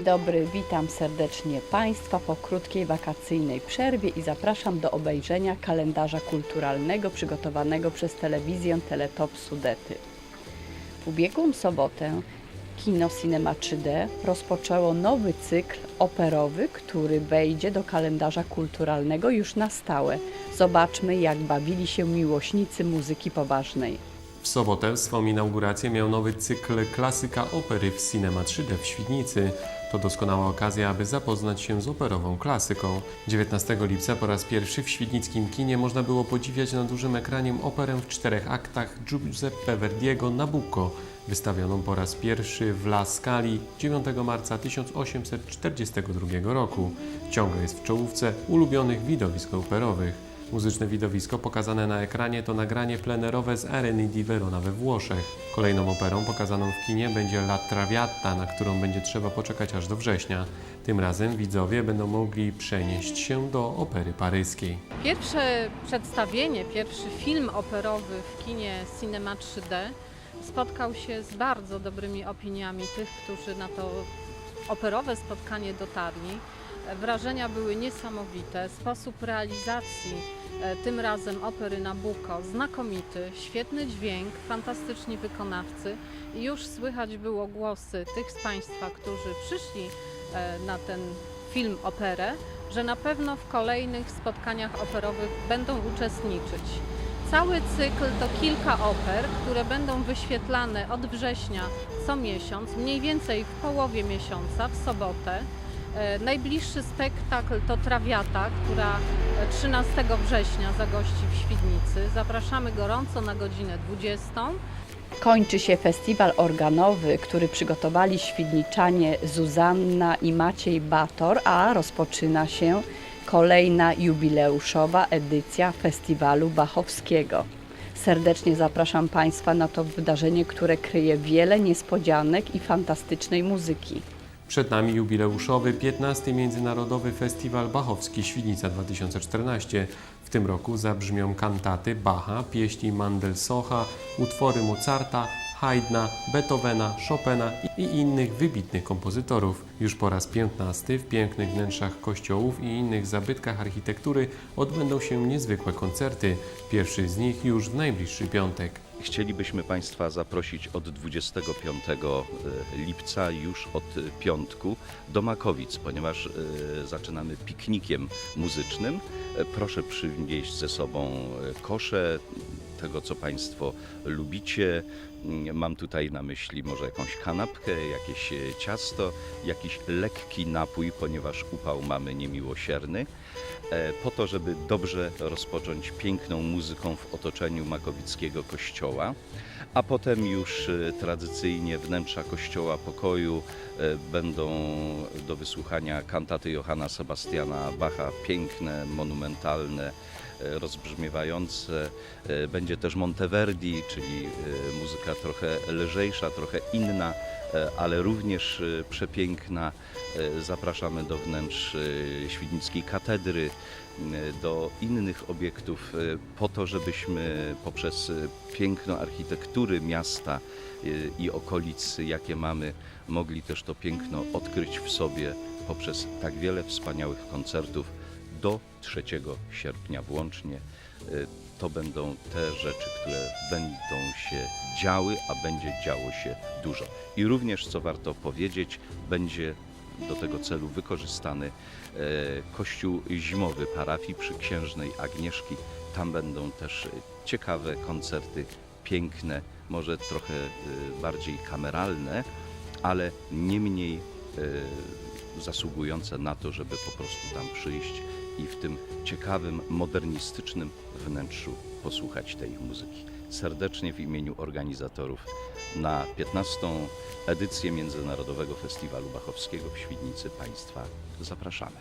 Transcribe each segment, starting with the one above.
dobry, witam serdecznie Państwa po krótkiej wakacyjnej przerwie i zapraszam do obejrzenia kalendarza kulturalnego przygotowanego przez telewizję Teletop Sudety. W ubiegłą sobotę Kino Cinema 3D rozpoczęło nowy cykl operowy, który wejdzie do kalendarza kulturalnego już na stałe. Zobaczmy, jak bawili się miłośnicy muzyki poważnej. W sobotę swą inaugurację miał nowy cykl Klasyka Opery w Cinema 3D w Świdnicy. To doskonała okazja, aby zapoznać się z operową klasyką. 19 lipca po raz pierwszy w świdnickim kinie można było podziwiać na dużym ekranie operę w czterech aktach Giuseppe Verdiego Nabucco, wystawioną po raz pierwszy w La Scali 9 marca 1842 roku. Ciągle jest w czołówce ulubionych widowisk operowych. Muzyczne widowisko pokazane na ekranie to nagranie plenerowe z Areny di Verona we Włoszech. Kolejną operą pokazaną w kinie będzie La Traviata, na którą będzie trzeba poczekać aż do września. Tym razem widzowie będą mogli przenieść się do opery paryskiej. Pierwsze przedstawienie, pierwszy film operowy w kinie Cinema 3D spotkał się z bardzo dobrymi opiniami tych, którzy na to operowe spotkanie dotarli. Wrażenia były niesamowite. Sposób realizacji e, tym razem opery Nabucco znakomity, świetny dźwięk, fantastyczni wykonawcy i już słychać było głosy tych z Państwa, którzy przyszli e, na ten film operę, że na pewno w kolejnych spotkaniach operowych będą uczestniczyć. Cały cykl to kilka oper, które będą wyświetlane od września co miesiąc, mniej więcej w połowie miesiąca, w sobotę. E, Najbliższy spektakl to Trawiata, która e, 13 września zagości w Świdnicy. Zapraszamy gorąco na godzinę 20. Kończy się festiwal organowy, który przygotowali świdniczanie Zuzanna i Maciej Bator, a rozpoczyna się kolejna jubileuszowa edycja festiwalu Bachowskiego. Serdecznie zapraszam Państwa na to wydarzenie, które kryje wiele niespodzianek i fantastycznej muzyki. Przed nami jubileuszowy 15. Międzynarodowy Festiwal Bachowski Świdnica 2014. W tym roku zabrzmią kantaty Bacha, pieśni Mandelsocha, utwory Mozarta, Haydna, Beethovena, Chopina i innych wybitnych kompozytorów. Już po raz 15 w pięknych wnętrzach kościołów i innych zabytkach architektury odbędą się niezwykłe koncerty. Pierwszy z nich już w najbliższy piątek. Chcielibyśmy Państwa zaprosić od 25 lipca, już od piątku, do Makowic, ponieważ e, zaczynamy piknikiem muzycznym. E, Proszę przywieźć ze sobą e, kosze, tego co Państwo lubicie. Mm, Mam tutaj na myśli może jakąś kanapkę, jakieś e, ciasto, jakiś lekki napój, ponieważ upał mamy niemiłosierny e, po to, żeby dobrze rozpocząć piękną muzyką w otoczeniu Makowickiego kościoła, a potem już e, tradycyjnie wnętrza kościoła pokoju będą do wysłuchania kantaty Johanna Sebastiana Bacha, piękne, monumentalne, rozbrzmiewające. E, Będzie też Monteverdi, czyli e, muzyka trochę lżejsza, trochę inna, e, ale również przepiękna. Zapraszamy do wnętrz Świdnickiej Katedry, do innych obiektów, po to, żebyśmy poprzez piękno architektury miasta i okolic, jakie mamy, mogli też to piękno odkryć w sobie poprzez tak wiele wspaniałych koncertów do 3 sierpnia włącznie. E, To będą te rzeczy, które będą się działy, a będzie działo się dużo. I również, co warto powiedzieć, będzie do tego celu wykorzystany e, kościół zimowy parafii przy księżnej Agnieszki. Tam będą też ciekawe koncerty, piękne, może trochę e, bardziej kameralne, ale nie mniej zasługujące na to, żeby po prostu tam przyjść i w tym ciekawym, modernistycznym wnętrzu posłuchać tej muzyki. Serdecznie w imieniu organizatorów na 15. edycję Międzynarodowego Festiwalu Bachowskiego w Świdnicy Państwa zapraszamy.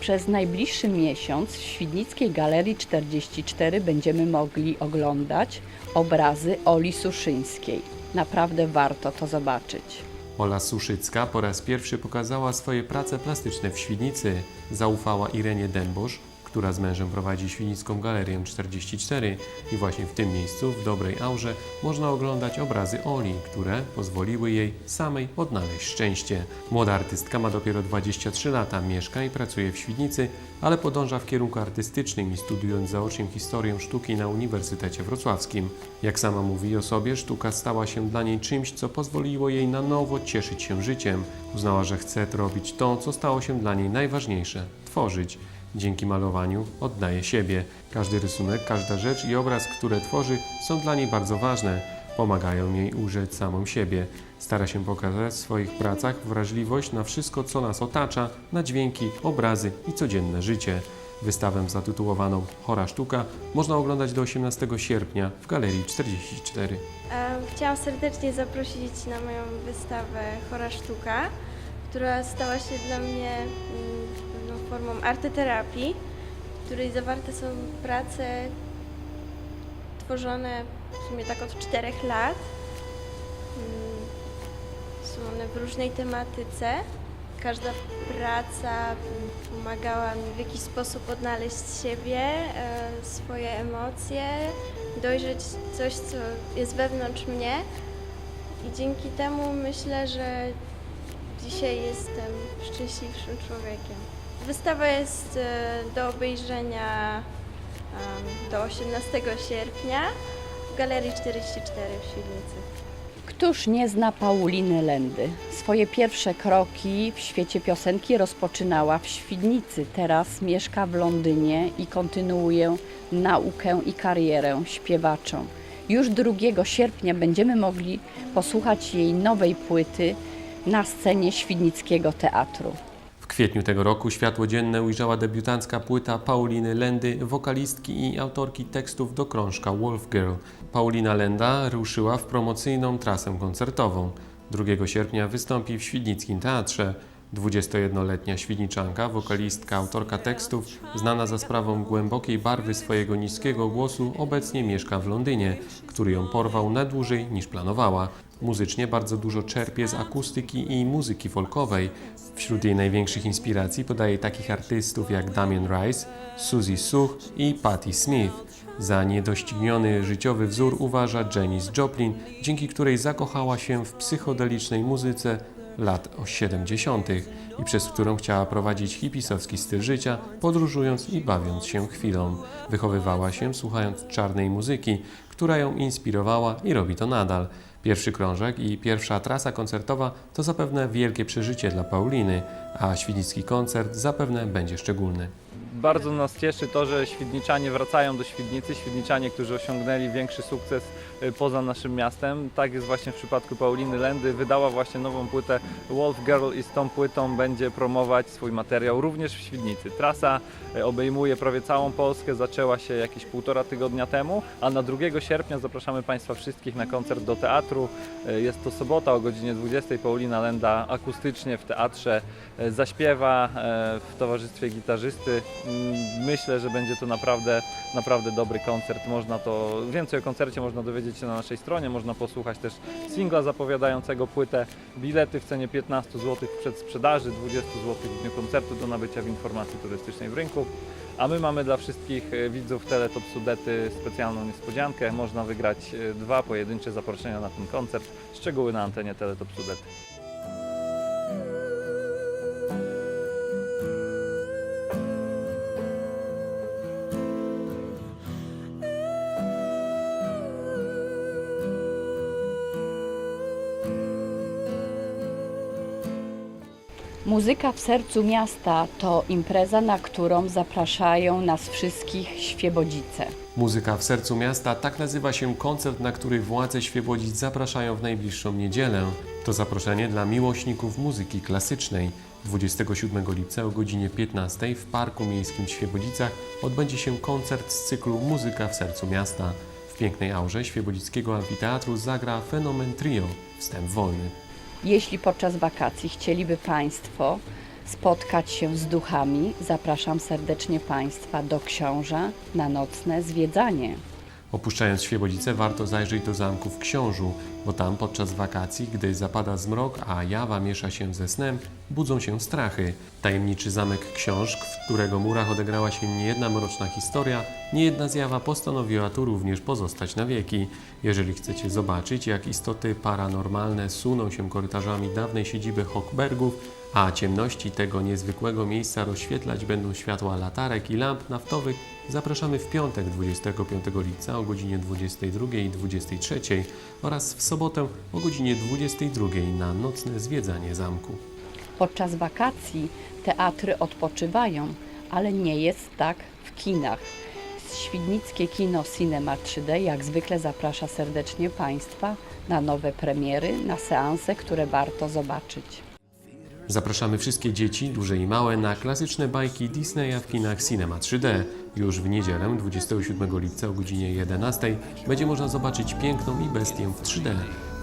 Przez najbliższy miesiąc w Świdnickiej Galerii 44 będziemy mogli oglądać obrazy Oli Suszyńskiej. Naprawdę warto to zobaczyć. Ola Suszycka po raz pierwszy pokazała swoje prace plastyczne w Świdnicy. Zaufała Irenie Dębosz, która z mężem prowadzi Świdnicką Galerię 44 i właśnie w tym miejscu, w dobrej aurze, można oglądać obrazy Oli, które pozwoliły jej samej odnaleźć szczęście. Młoda artystka ma dopiero 23 lata, mieszka i pracuje w Świdnicy, ale podąża w kierunku artystycznym i studiując zaocznie historię sztuki na Uniwersytecie Wrocławskim. Jak sama mówi o sobie, sztuka stała się dla niej czymś, co pozwoliło jej na nowo cieszyć się życiem. Uznała, że chce robić to, co stało się dla niej najważniejsze tworzyć. Dzięki malowaniu oddaje siebie. Każdy rysunek, każda rzecz i obraz, które tworzy, są dla niej bardzo ważne. Pomagają jej ujrzeć samą siebie. Stara się pokazać w swoich pracach wrażliwość na wszystko, co nas otacza, na dźwięki, obrazy i codzienne życie. Wystawę zatytułowaną Chora Sztuka można oglądać do 18 sierpnia w Galerii 44. E, Chciałam serdecznie zaprosić na moją wystawę Chora Sztuka, która stała się dla mnie mm, formą arteterapii, w której zawarte są prace tworzone w sumie tak od czterech lat. Mm, Są one w różnej tematyce. Każda praca pomagała mi w jakiś sposób odnaleźć siebie, e, swoje emocje, dojrzeć coś, co jest wewnątrz mnie. I dzięki temu myślę, że dzisiaj jestem szczęśliwszym człowiekiem. Wystawa jest e, do obejrzenia do 18 sierpnia w Galerii 44 w Świdnicy. Któż nie zna Pauliny Lendy? Swoje pierwsze kroki w świecie piosenki rozpoczynała w Świdnicy. Teraz mieszka w Londynie i kontynuuje naukę i karierę śpiewaczą. Już 2 sierpnia będziemy mogli posłuchać jej nowej płyty na scenie Świdnickiego Teatru. Kwietniu tego roku światło dzienne ujrzała debiutancka płyta Pauliny Lendy, wokalistki i autorki tekstów do krążka Wolf Girl. Paulina Lenda ruszyła w promocyjną trasę koncertową. 2 sierpnia wystąpi w Świdnickim Teatrze. 21-letnia świdniczanka, wokalistka, autorka tekstów, znana za sprawą głębokiej barwy swojego niskiego głosu, obecnie mieszka w Londynie, który ją porwał na dłużej niż planowała. Muzycznie bardzo dużo czerpie z akustyki i muzyki folkowej. Wśród jej największych inspiracji podaje takich artystów jak Damien Rice, Suzy Such i Patti Smith. Za niedościgniony życiowy wzór uważa Janis Joplin, dzięki której zakochała się w psychodelicznej muzyce lat 70. i przez którą chciała prowadzić hipisowski styl życia, podróżując i bawiąc się chwilą. Wychowywała się słuchając czarnej muzyki, która ją inspirowała i robi to nadal. Pierwszy krążek i pierwsza trasa koncertowa to zapewne wielkie przeżycie dla Pauliny, a świdnicki koncert zapewne będzie szczególny. Bardzo nas cieszy to, że Świdniczanie wracają do Świdnicy, Świdniczanie, którzy osiągnęli większy sukces poza naszym miastem. Tak jest właśnie w przypadku Pauliny Lendy. Wydała właśnie nową płytę Wolf Girl i z tą płytą będzie promować swój materiał również w Świdnicy. Trasa y, obejmuje prawie całą Polskę, zaczęła się jakieś półtora tygodnia temu, a na 2 sierpnia zapraszamy Państwa wszystkich na koncert do teatru. Y, Jest to sobota o godzinie 20. Paulina Lenda akustycznie w teatrze y, zaśpiewa y, w towarzystwie gitarzysty. Mm, Myślę, że będzie to naprawdę, naprawdę dobry koncert. Można to, więcej o koncercie można dowiedzieć się na naszej stronie, można posłuchać też singla zapowiadającego płytę. Bilety w cenie 15 zł w przedsprzedaży, 20 zł w dniu koncertu do nabycia w informacji turystycznej w rynku. A my mamy dla wszystkich e, widzów Teletop Sudety specjalną niespodziankę. Można wygrać e, dwa pojedyncze zaproszenia na ten koncert. Szczegóły na antenie Teletop Sudety. Muzyka w sercu miasta to impreza, na którą zapraszają nas wszystkich Świebodzice. Muzyka w sercu miasta, tak nazywa się koncert, na który władze Świebodzic zapraszają w najbliższą niedzielę. To zaproszenie dla miłośników muzyki klasycznej. 27 lipca o godzinie 15 w Parku Miejskim w Świebodzicach odbędzie się koncert z cyklu Muzyka w sercu miasta. W pięknej aurze Świebodzickiego Amfiteatru zagra Fenomen Trio, wstęp wolny. Jeśli podczas wakacji chcieliby Państwo spotkać się z duchami, zapraszam serdecznie Państwa do książa na nocne zwiedzanie. Opuszczając Świebodzice warto zajrzeć do zamku w Książu. Bo tam podczas wakacji, gdy zapada zmrok, a jawa miesza się ze snem, budzą się strachy. Tajemniczy zamek książk, w którego murach odegrała się niejedna mroczna historia, niejedna zjawa postanowiła tu również pozostać na wieki. Jeżeli chcecie zobaczyć, jak istoty paranormalne suną się korytarzami dawnej siedziby Hochbergów, a ciemności tego niezwykłego miejsca rozświetlać będą światła latarek i lamp naftowych, zapraszamy w piątek 25 lipca o godzinie 22 i 23 oraz w sobotę o godzinie 22 na nocne zwiedzanie zamku. Podczas wakacji teatry odpoczywają, ale nie jest tak w kinach. Świdnickie kino Cinema 3D jak zwykle zaprasza serdecznie Państwa na nowe premiery, na seanse, które warto zobaczyć. Zapraszamy wszystkie dzieci, duże i małe, na klasyczne bajki Disneya w kinach Cinema 3D. Już w niedzielę, 27 lipca o godzinie 11 będzie można zobaczyć piękną i bestię w 3D.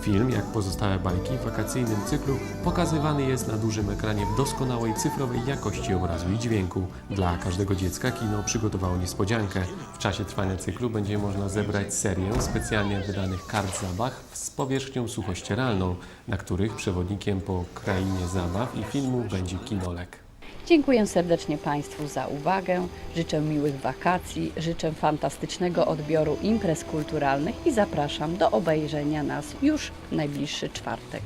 Film, jak pozostałe bajki w wakacyjnym cyklu, pokazywany jest na dużym ekranie w doskonałej cyfrowej jakości obrazu i dźwięku. Dla każdego dziecka kino przygotowało niespodziankę. W czasie trwania cyklu będzie można zebrać serię specjalnie wydanych kart zabaw z powierzchnią suchościeralną, na których przewodnikiem po krainie zabaw i filmu będzie kinolek. Dziękuję serdecznie Państwu za uwagę, życzę miłych wakacji, życzę fantastycznego odbioru imprez kulturalnych i zapraszam do obejrzenia nas już w najbliższy czwartek.